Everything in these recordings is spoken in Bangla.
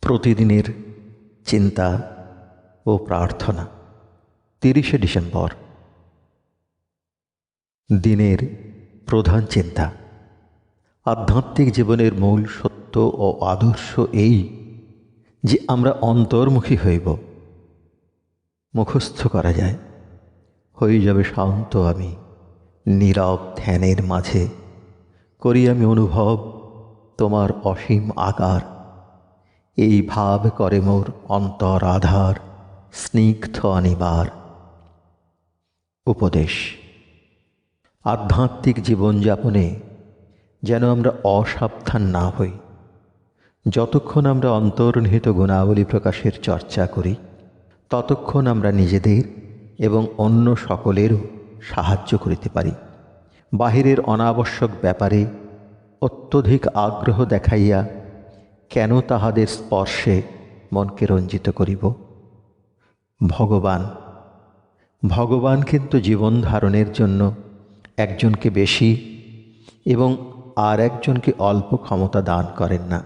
প্রতিদিনের চিন্তা ও প্রার্থনা তিরিশে ডিসেম্বর। দিনের প্রধান চিন্তা। আধ্যাত্মিক জীবনের মূল সত্য ও আদর্শ এই যে আমরা অন্তর্মুখী হইব। মুখস্থ করা যায়। হয়ে যাবে শান্ত আমি, নীরব ধ্যানের মাঝে। করি আমি অনুভব তোমার অসীম আকার। এই ভাব করে মোর অন্তর আধার, স্নিগ্ধ অনিবার। উপদেশ, আধ্যাত্মিক জীবনযাপনে যেন আমরা অসাবধান না হই। যতক্ষণ আমরা অন্তর্নিহিত গুণাবলী প্রকাশের চর্চা করি, ততক্ষণ আমরা নিজেদের এবং অন্য সকলেরও সাহায্য করিতে পারি। বাহিরের অনাবশ্যক ব্যাপারে অত্যধিক আগ্রহ দেখাইয়া কেন তাহাদের স্পর্শে মনকে রঞ্জিত করিব? ভগবান ভগবান কিন্তু জীবন ধারণের জন্য একজনকে বেশি এবং আর একজনকে অল্প ক্ষমতা দান করেন না।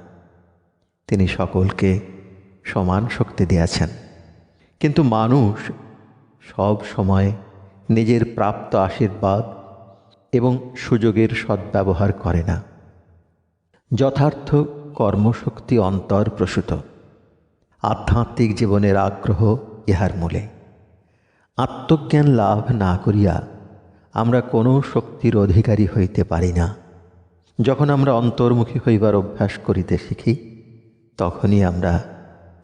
তিনি সকলকে সমান শক্তি দিয়েছেন। কিন্তু মানুষ সব সময় নিজের প্রাপ্ত আশীর্বাদ এবং সুযোগের সদ্ব্যবহার করে না। যথার্থ কর্মশক্তি অন্তর প্রসূত। আধ্যাত্মিক জীবনের আগ্রহ ইহার মূলে। আত্মজ্ঞান লাভ না করিয়া আমরা কোনো শক্তির অধিকারী হইতে পারি না। যখন আমরা অন্তর্মুখী হইবার অভ্যাস করিতে শিখি, তখনই আমরা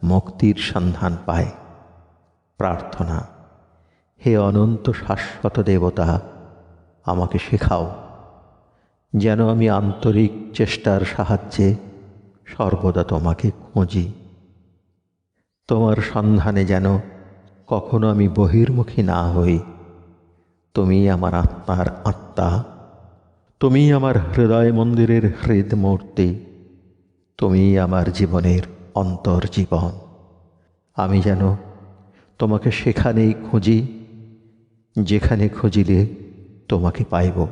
মুক্তির সন্ধান পাই। প্রার্থনা, হে অনন্ত শাশ্বত দেবতা, আমাকে শেখাও, যেন আমি আন্তরিক চেষ্টার সাহায্যে সর্বদা তোমাকে খুঁজি। তোমার সন্ধানে যেন কখনো আমি বহির্মুখী না হই। তুমি আমার আত্মার আত্মা। তুমি আমার হৃদয় মন্দিরের হৃদ মূর্তি। তুমি আমার জীবনের অন্তর্জীবন আমি যেন তোমাকে সেখানেই খুঁজি, যেখানে খুঁজিলে তোমাকে পাইব।